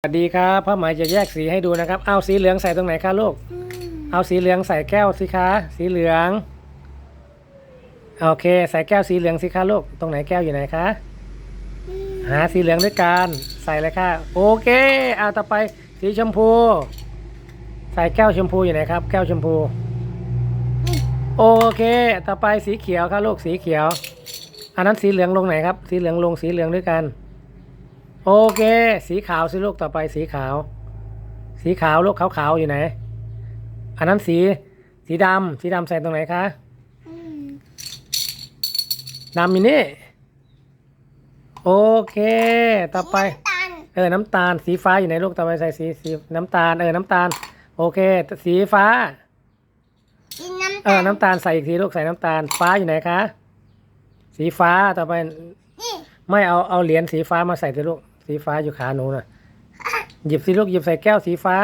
สวัสดีครับพ่อหมายจะแยกสีให้ดูนะครับ เอาสีเหลืองใส่ตรงไหนคะลูก เอาสีเหลืองใส่แก้วสิคะ สีเหลือง โอเค ใส่แก้วสีเหลืองสิคะลูก ตรงไหนแก้วอยู่ไหนคะ หาสีเหลืองด้วยกัน ใส่เลยค่ะ โอเค เอาต่อไปสีชมพู ใส่แก้วชมพูอยู่ไหนครับ แก้วชมพู โอเค ต่อไปสีเขียวค่ะลูก สีเขียว อันนั้นสีเหลืองลงไหนครับ สีเหลืองลงสีเหลืองด้วยกัน โอเค สีขาวสิลูกต่อไปสีขาว สีขาวลูกขาวขาวๆอยู่ไหน อันนั้นสี สีดำสีดำใส่ตรงไหนคะดำอยู่นี่ โอเค ต่อไปตันเออ น้ำตาล สีฟ้าอยู่ไหนลูกต่อไปใส่สีสีน้ำตาล เออ น้ำตาล โอเค สีฟ้ากินน้ำเออ น้ำตาลใส่อีกทีลูกใส่น้ำตาล ฟ้าอยู่ไหนคะ สีฟ้า ต่อไปนี่ไม่เอา เอาเหรียญสีฟ้ามาใส่สิลูก สีฟ้าอยู่ขาหนูน่ะ หยิบสิลูกหยิบใส่แก้วสีฟ้า